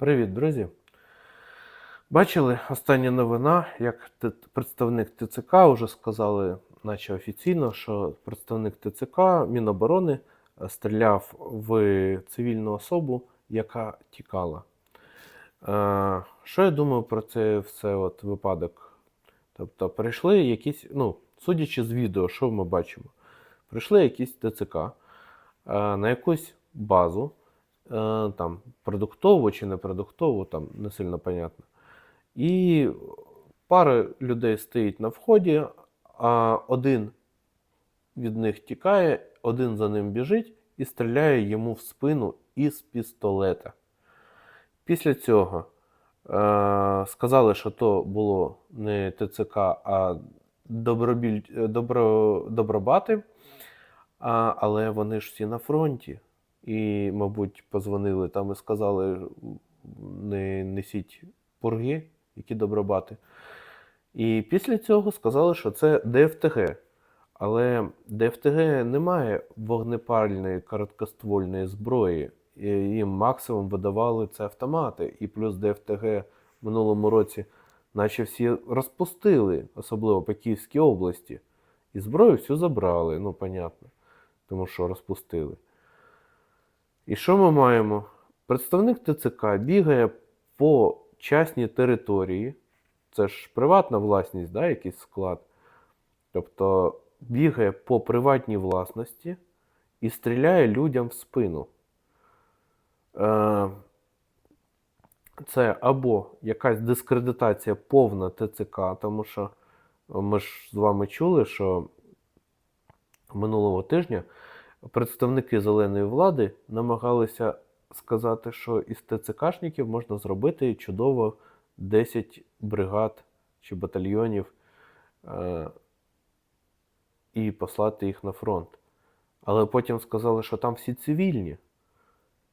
Привіт, друзі. Бачили остання новина, як представник ТЦК вже сказали, наче офіційно, що представник ТЦК Міноборони е, стріляв в цивільну особу, яка тікала. Е, Що я думаю про це все от випадок? Тобто, прийшли якісь, ну, судячи з відео, що ми бачимо? Прийшли якісь ТЦК е, на якусь базу, там, продуктову чи не продуктову, там не сильно понятно. І пара людей стоїть на вході, а один від них тікає, один за ним біжить і стріляє йому в спину із пістолета. Після цього е, сказали, що то було не ТЦК, а добробіль, добро, добробати. А, але вони ж всі на фронті. І, мабуть, позвонили там і сказали: не несіть пурги, які добробати. І після цього сказали, що це ДФТГ. Але ДФТГ не має вогнепальної короткоствольної зброї. І Їм максимум видавали це автомати. І плюс ДФТГ в минулому році, наче всі розпустили, особливо по Київській області. І зброю всю забрали, ну, понятно, тому що розпустили. І що ми маємо? Представник ТЦК бігає по частній території. Це ж приватна власність, да, якийсь склад. Тобто бігає по приватній власності і стріляє людям в спину. Е, Це або якась дискредитація повна ТЦК, тому що ми ж з вами чули, що минулого тижня представники зеленої влади намагалися сказати, що із ТЦКшників можна зробити чудово 10 бригад чи батальйонів е, і послати їх на фронт. Але потім сказали, що там всі цивільні.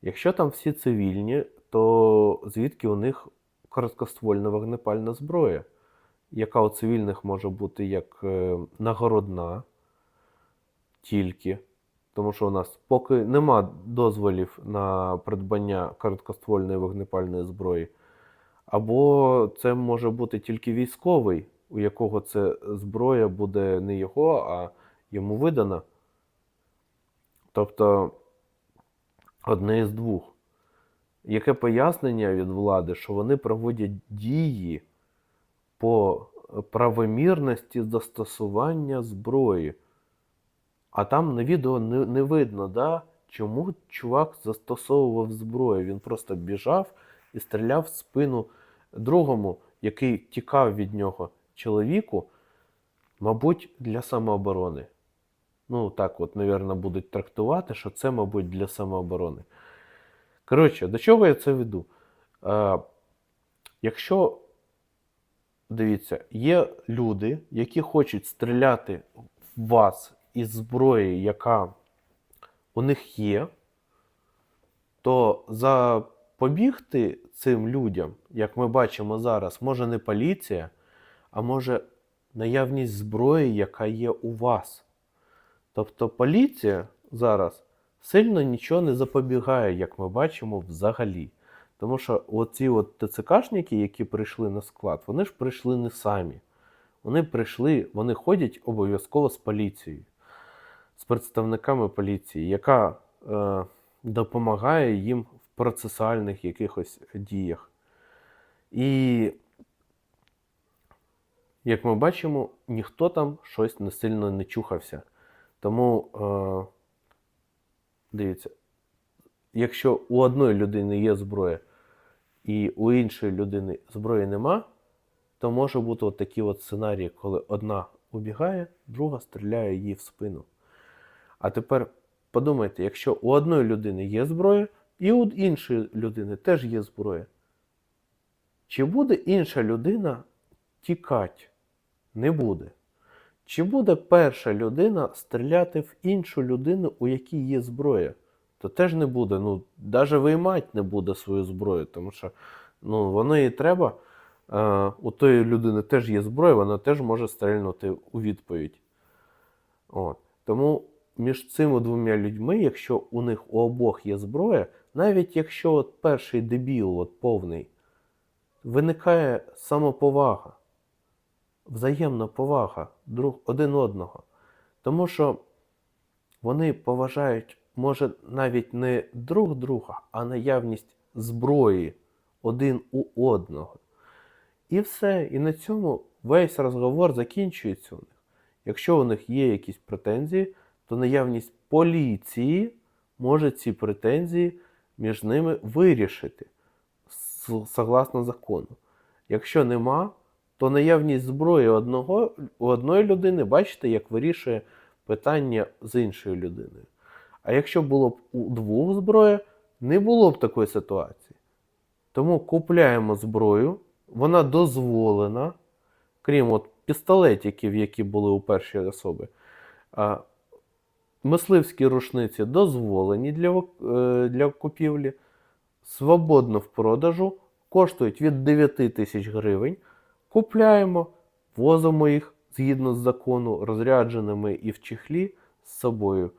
Якщо там всі цивільні, то звідки у них короткоствольна вогнепальна зброя, яка у цивільних може бути як е, нагородна тільки. Тому що у нас поки нема дозволів на придбання короткоствольної вогнепальної зброї, або це може бути тільки військовий, у якого це зброя буде не його, а йому видана. Тобто одне із двох. Яке пояснення від влади, що вони проводять дії по правомірності застосування зброї? А там на відео не, не видно, да, чому чувак застосовував зброю. Він просто біжав і стріляв в спину другому, який тікав від нього чоловіку, мабуть, для самооборони. Ну, так от, напевно, будуть трактувати, що це, мабуть, для самооборони. Коротше, до чого я це веду? Е, якщо, дивіться, є люди, які хочуть стріляти в вас із зброї, яка у них є, то запобігти цим людям, як ми бачимо зараз, може не поліція, а може наявність зброї, яка є у вас. Тобто поліція зараз сильно нічого не запобігає, як ми бачимо, взагалі. Тому що оці от ТЦКшники, які прийшли на склад, вони ж прийшли не самі. Вони прийшли, вони ходять обов'язково з поліцією, з представниками поліції, яка е, допомагає їм в процесуальних якихось діях. І, як ми бачимо, ніхто там щось не сильно не чухався. Тому, е, дивіться, якщо у одної людини є зброя, і у іншої людини зброї нема, то може бути от такі от сценарії, коли одна убігає, друга стріляє їй в спину. А тепер подумайте, якщо у одної людини є зброя, і у іншої людини теж є зброя, чи буде інша людина тікати? Не буде. Чи буде перша людина стріляти в іншу людину, у якій є зброя? То теж не буде. Ну, навіть виймати не буде свою зброю, тому що ну, воно і треба. Е, у тої людини теж є зброя, вона теж може стрільнути у відповідь. От. Тому між цими двома людьми, якщо у них у обох є зброя, навіть якщо от перший дебіл, от повний, виникає самоповага, взаємна повага друг один одного. Тому що вони поважають, може, навіть не друг друга, а наявність зброї один у одного. І все. І на цьому весь розговор закінчується у них. Якщо у них є якісь претензії, то наявність поліції може ці претензії між ними вирішити согласно закону. Якщо нема, то наявність зброї одного, у одної людини, бачите, як вирішує питання з іншою людиною. А якщо було б у двох зброя, не було б такої ситуації. Тому купляємо зброю, вона дозволена, крім от пістолетиків, які були у першій особи. Мисливські рушниці дозволені для, е, для купівлі, свободно в продажу, коштують від 9 тисяч гривень. Купляємо, возимо їх згідно з закону, розрядженими і в чехлі з собою.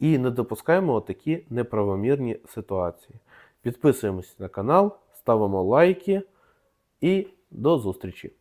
І не допускаємо такі неправомірні ситуації. Підписуємось на канал, ставимо лайки і до зустрічі!